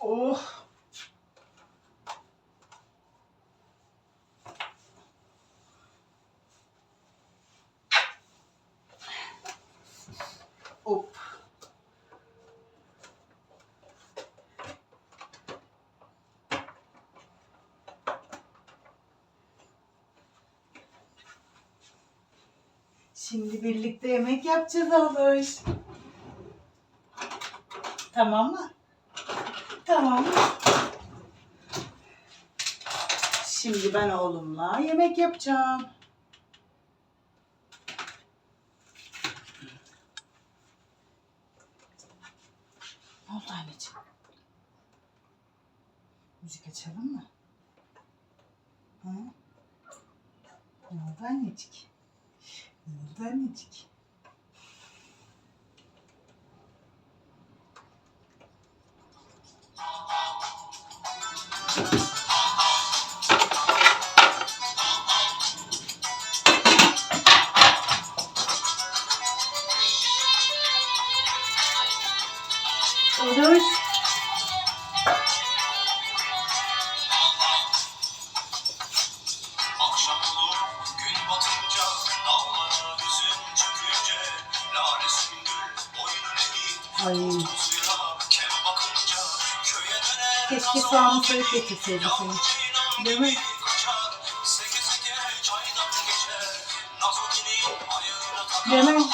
Oh. Hop. Şimdi birlikte yemek yapacağız Oluş. Tamam mı? Tamam. Şimdi ben oğlumla yemek yapacağım. Ne oldu anneciğim? Müzik açalım mı? Hı? Ne oldu annecik? Ne oldu annecik? Çaydan geçer, nazo gelin ayağına takar, Değil mi?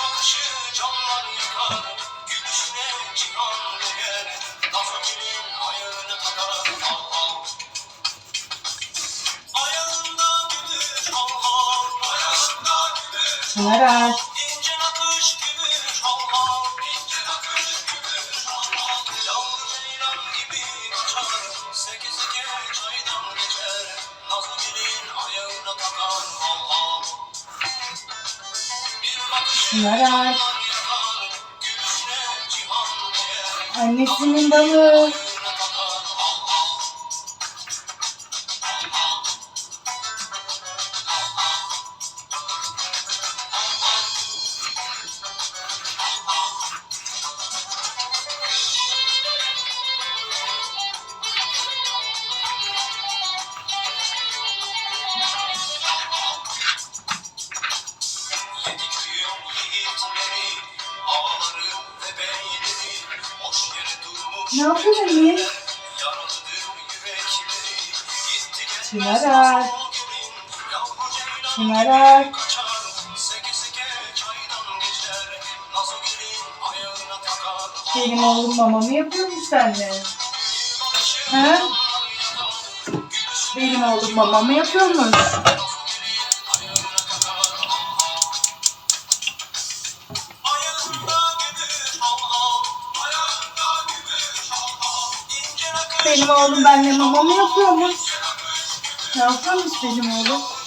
bakışı Çınar aç. Annesinin balığı. Oğlum mamamı yapıyormuş. Bakışı He? Benim oğlum mamamı yapıyormuş. Benim oğlum benimle mamamı yapıyormuş. Ne yapıyormuş benim oğlum?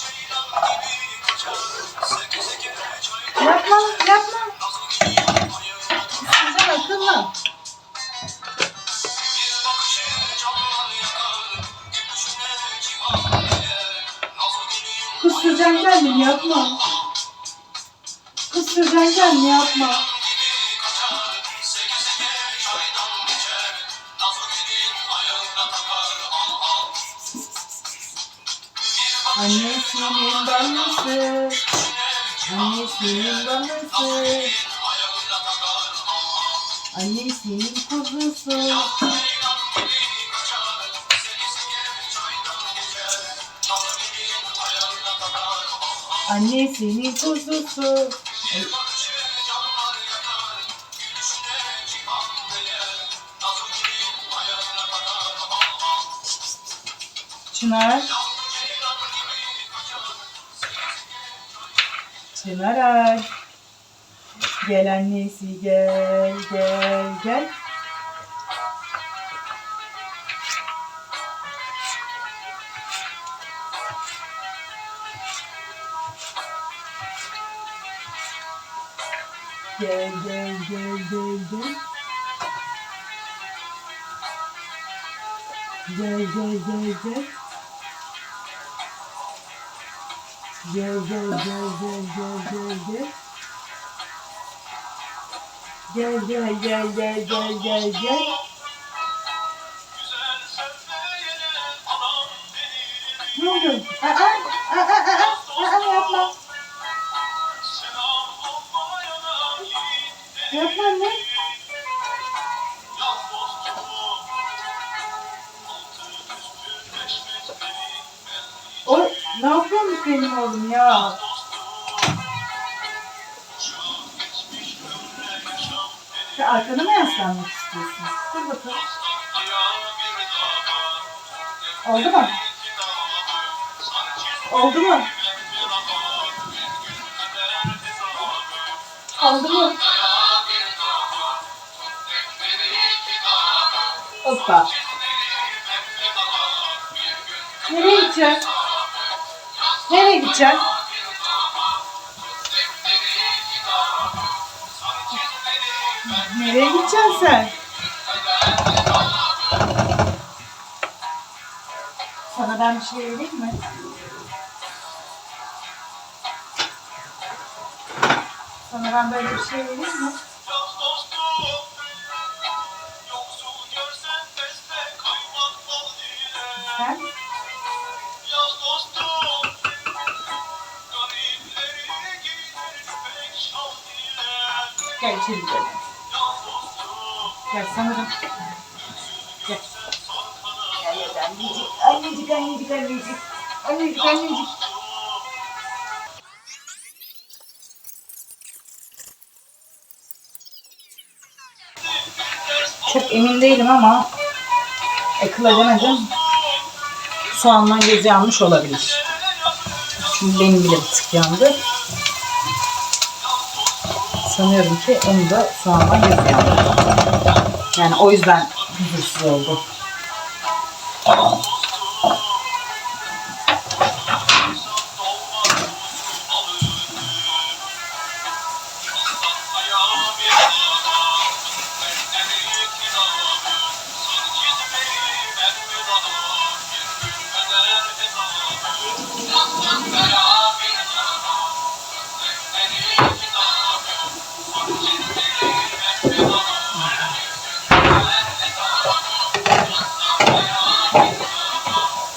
Ayağına takar, al al. Bir Annesinin ballısı. Annesinin al. Annesinin kuzusu. Takar, al al. Çınar. Çınar ay. Gel annesi gel gel gel. Gel gel gel gel gel. Gel gel gel gel. Gel gel gel gel gel gel gel. Gel gel gel gel gel gel gel. Oldu mu? Hoppa. Nereye gideceksin? Nereye gideceksin? Nereye gideceksin sen? Sana ben bir şey vereyim mi? Ben böyle bir şey vereyim mi? Sen? Gel içeri gidelim. Gel sanırım. Gel. Gel gel annecik. Annecik annecik annecik. Annecik annecik. Emin değilim ama akıl edemedim. Soğandan gözü yanmış olabilir. Çünkü benim bile bir tık yandı. Sanıyorum ki onu da soğandan gözü yandı. Yani o yüzden huzursuz oldu.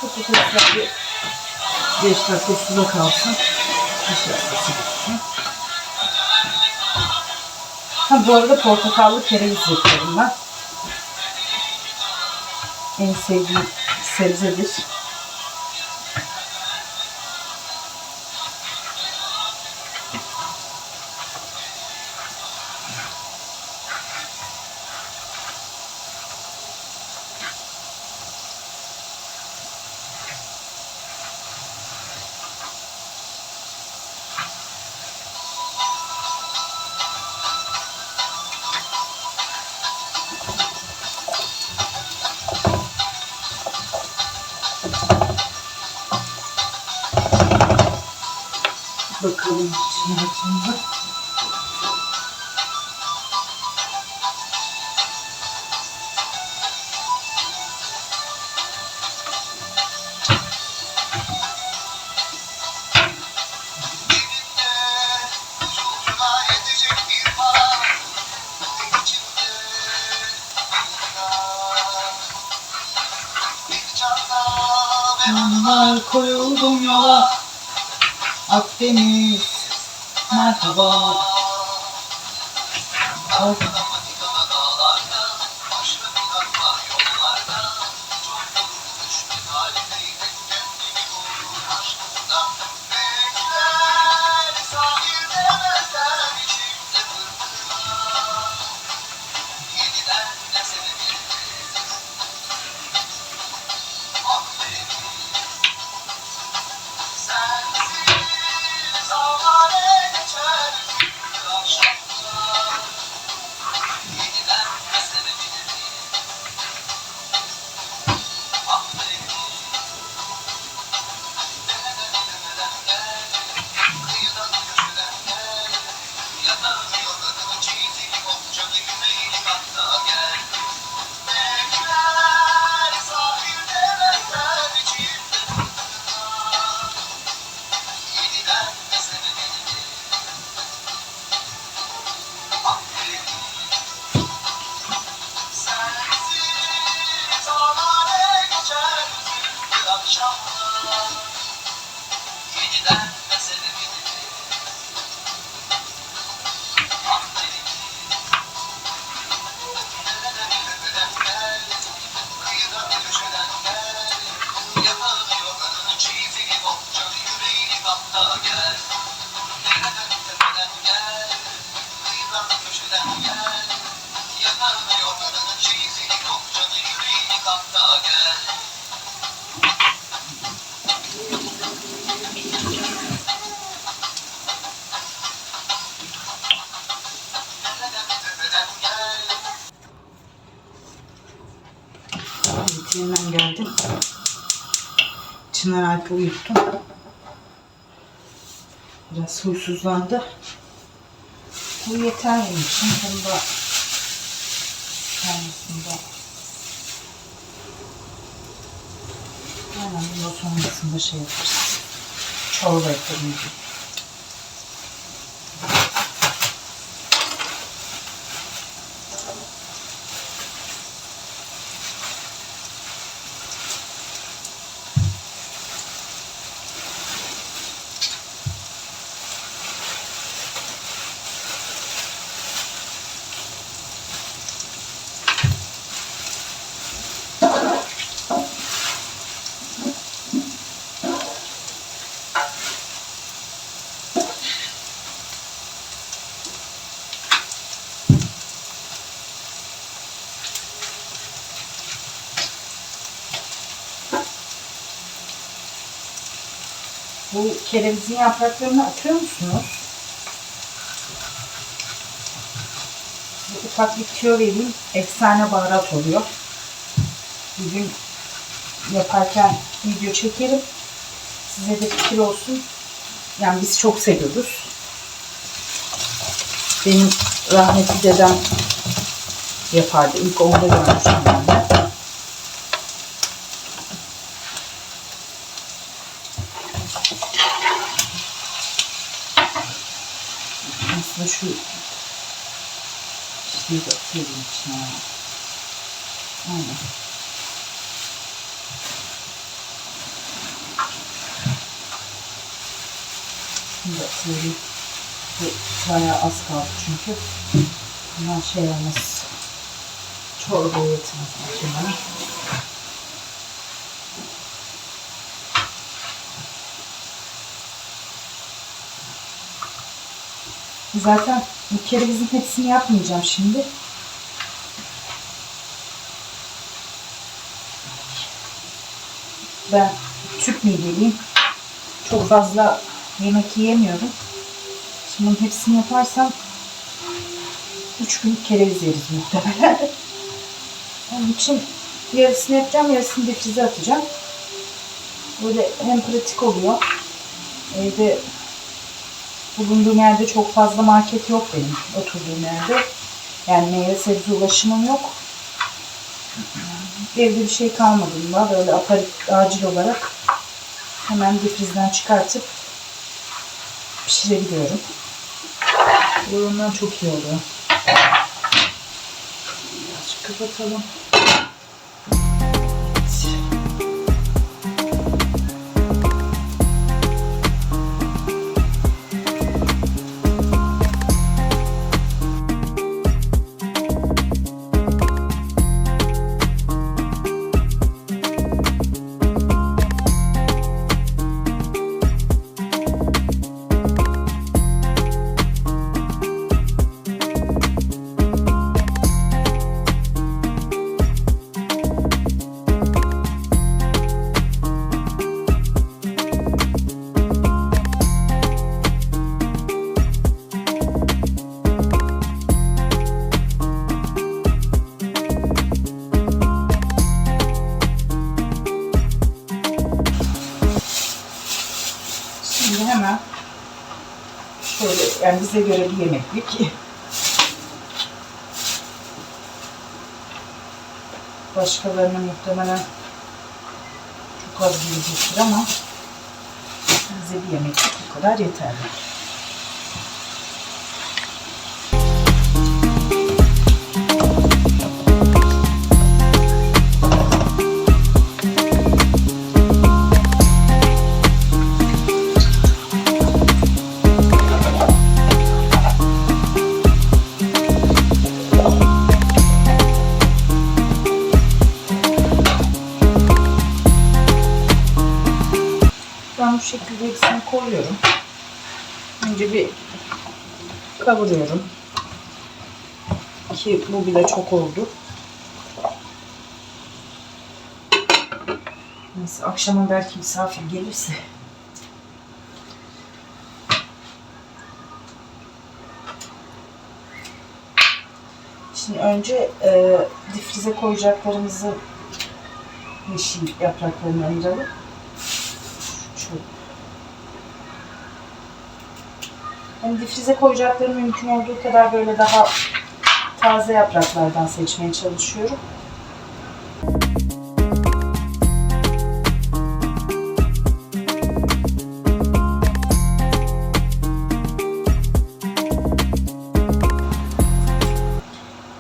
Patatesler bir 5 dakika suda kalsın. Nişastası gitsin. Ha bu arada portakallı kereviz yapıyorum ben. En sevdiğim sebzedir. 違う違う。Oh. Çınar Alp'i uyuttum. Biraz huysuzlandı. Bu yeter benim için. Bunu da kendisinde Aynen bundan sonrasında şey yaparız. Çorba yaparım. Bu kerevizin yapraklarını atıyor musunuz? Bu ufak bir tüyo vereyim. Efsane baharat oluyor. Bugün yaparken video çekerim. Size de fikir olsun. Yani biz çok seviyoruz. Benim rahmetli dedem yapardı. İlk onda görmüştüm ben de. Aslında şu şeyi de atıyorum içine. Aynen. Şimdi de atıyorum. Bu bayağı az kaldı çünkü. Bundan şey olmaz. Çorbaya yetmez muhtemelen. Zaten bir kere bizim hepsini yapmayacağım şimdi. Ben Türk mideliyim. Çok fazla yemek yiyemiyorum. Şimdi bunun hepsini yaparsam 3 gün kereviz yeriz muhtemelen. Onun için yarısını yapacağım, yarısını difrize atacağım. Böyle hem pratik oluyor. Evde bulunduğum yerde çok fazla market yok benim oturduğum yerde. Yani meyve sebze ulaşımım yok. Evde bir şey kalmadığında böyle aparat acil olarak hemen difrizden çıkartıp pişirebiliyorum. Bu ondan çok iyi oluyor. Birazcık kapatalım. Yani bize göre bir yemeklik. Başkalarına muhtemelen çok az gelecektir ama bize bir yemeklik bu kadar yeterli. Koyuyorum. Önce bir kavuruyorum. Ki bu bile çok oldu. Neyse akşama belki misafir gelirse. Şimdi önce e, difrize koyacaklarımızı yeşil yapraklarını ayıralım. Hani difrize koyacaklarım mümkün olduğu kadar böyle daha taze yapraklardan seçmeye çalışıyorum.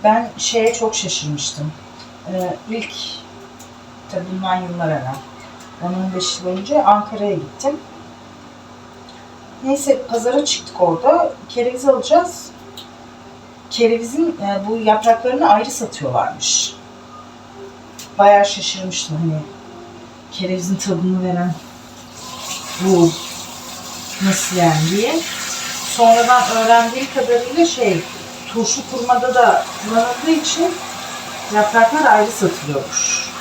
Ben şeye çok şaşırmıştım. Ee, ilk tabii bundan yıllar evvel 10-15 yıl önce Ankara'ya gittim. Neyse pazara çıktık orada. Kereviz alacağız. Kerevizin e, bu yapraklarını ayrı satıyorlarmış. Bayağı şaşırmıştım hani kerevizin tadını veren bu nasıl yani diye. Sonradan öğrendiğim kadarıyla şey turşu kurmada da kullanıldığı için yapraklar ayrı satılıyormuş.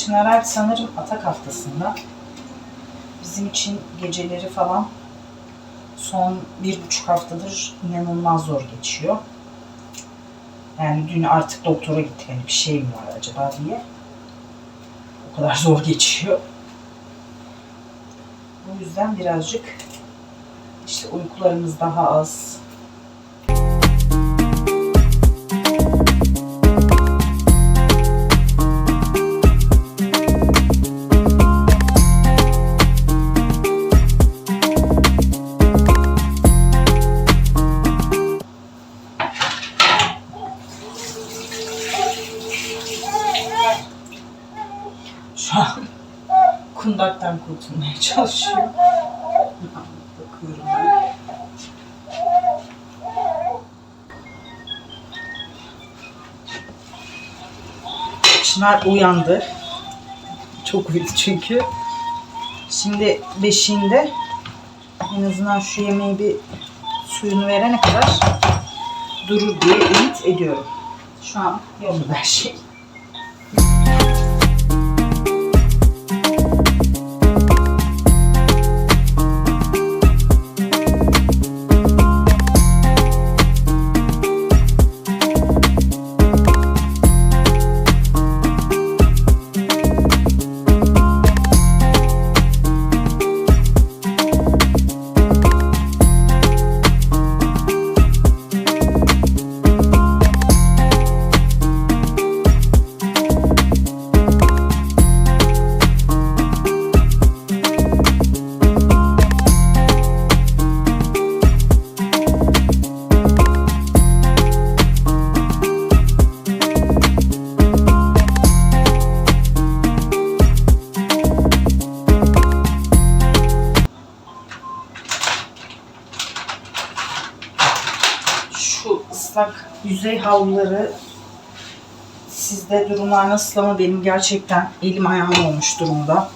Çınar sanırım atak haftasında. Bizim için geceleri falan son bir buçuk haftadır inanılmaz zor geçiyor. Yani dün artık doktora gittik hani bir şey mi var acaba diye. O kadar zor geçiyor. O yüzden birazcık işte uykularımız daha az. Kurtulmaya çalışıyor. Bakıyorum. Çınar uyandı. Çok uyudu çünkü. Şimdi beşiğinde en azından şu yemeği bir suyunu verene kadar durur diye ümit ediyorum. Şu an yolunda her şey. Yüzey havluları sizde durumlar nasıl ama benim gerçekten elim ayağım olmuş durumda.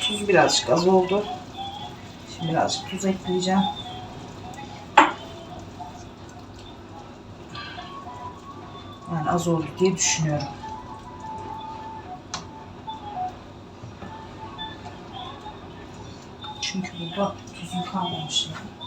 Tuz birazcık az oldu. Şimdi birazcık tuz ekleyeceğim. Az oldu diye düşünüyorum. Çünkü burada tuzun kalmamış yani.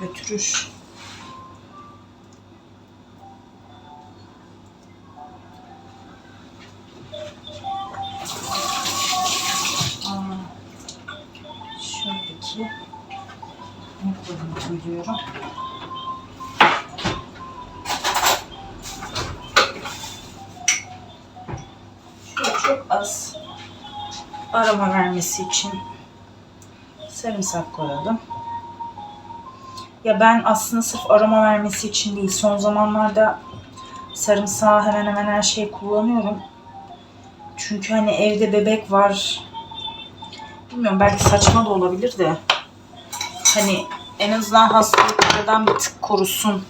Götürür. Şuradaki noktalarını koyuyorum. Şöyle çok az aroma vermesi için sarımsak koyalım. Ya ben aslında sırf aroma vermesi için değil, son zamanlarda sarımsağı hemen hemen her şeye kullanıyorum. Çünkü hani evde bebek var. Bilmiyorum belki saçma da olabilir de. Hani en azından hastalıklardan bir tık korusun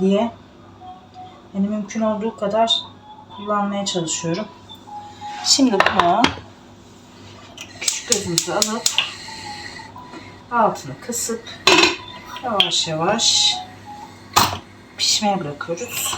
diye. Hani mümkün olduğu kadar kullanmaya çalışıyorum. Şimdi bunu küçük gözümüzü alıp altını kısıp yavaş yavaş pişmeye bırakıyoruz.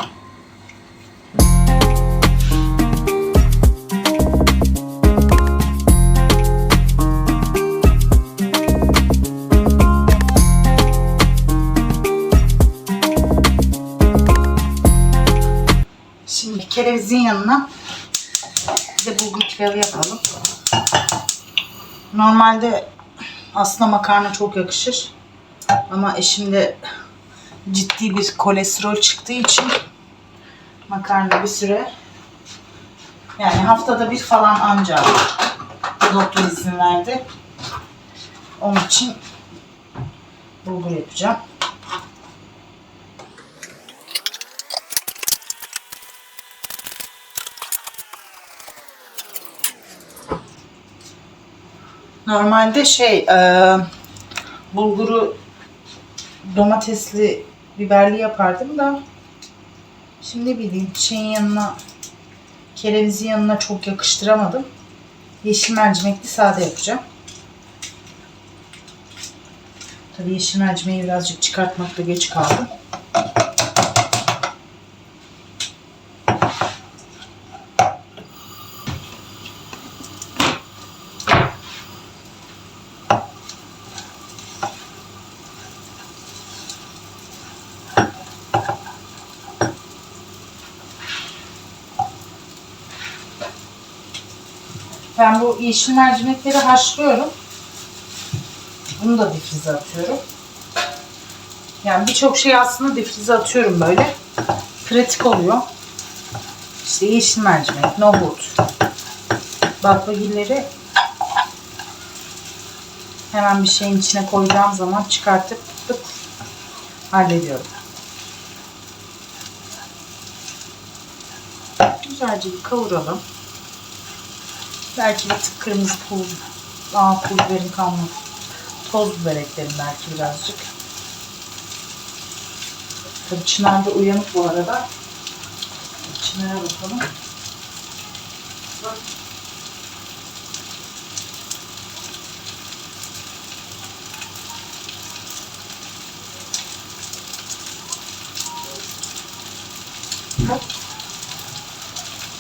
Şimdi kerevizin yanına bir de bulgur pilavı yapalım. Normalde aslında makarna çok yakışır. Ama eşimde ciddi bir kolesterol çıktığı için makarna bir süre yani haftada bir falan ancak doktor izin verdi. Onun için bulgur yapacağım. Normalde şey e, bulguru domatesli biberli yapardım da şimdi ne bileyim şeyin yanına kerevizin yanına çok yakıştıramadım. Yeşil mercimekli sade yapacağım. Tabii yeşil mercimeği birazcık çıkartmakta geç kaldım. Ben bu yeşil mercimekleri haşlıyorum. Bunu da difrize atıyorum. Yani birçok şey aslında difrize atıyorum böyle. Pratik oluyor. İşte yeşil mercimek, nohut, baklagilleri hemen bir şeyin içine koyacağım zaman çıkartıp tık hallediyorum. Güzelce bir kavuralım. Belki bir tık kırmızı pul, aa pul biberim kalmadı. Toz biber eklerim belki birazcık. Tabii Çınar da uyanık bu arada. Çınar'a bakalım. Bak.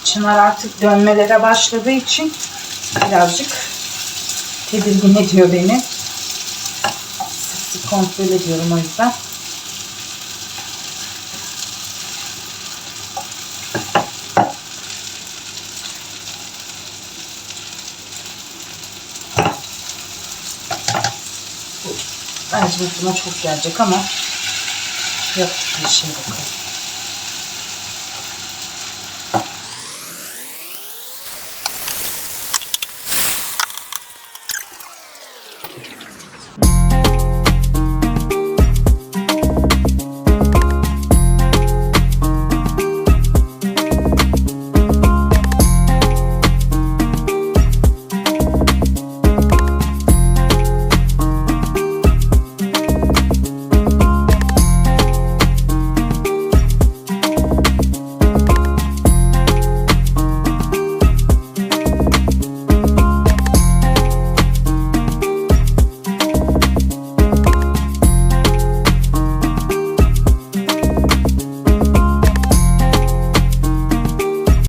Çınar artık dönmelere başladığı için birazcık tedirgin ediyor beni. Sık sık kontrol ediyorum o yüzden. Bence bu buna çok gelecek ama yapacak bir şey yok.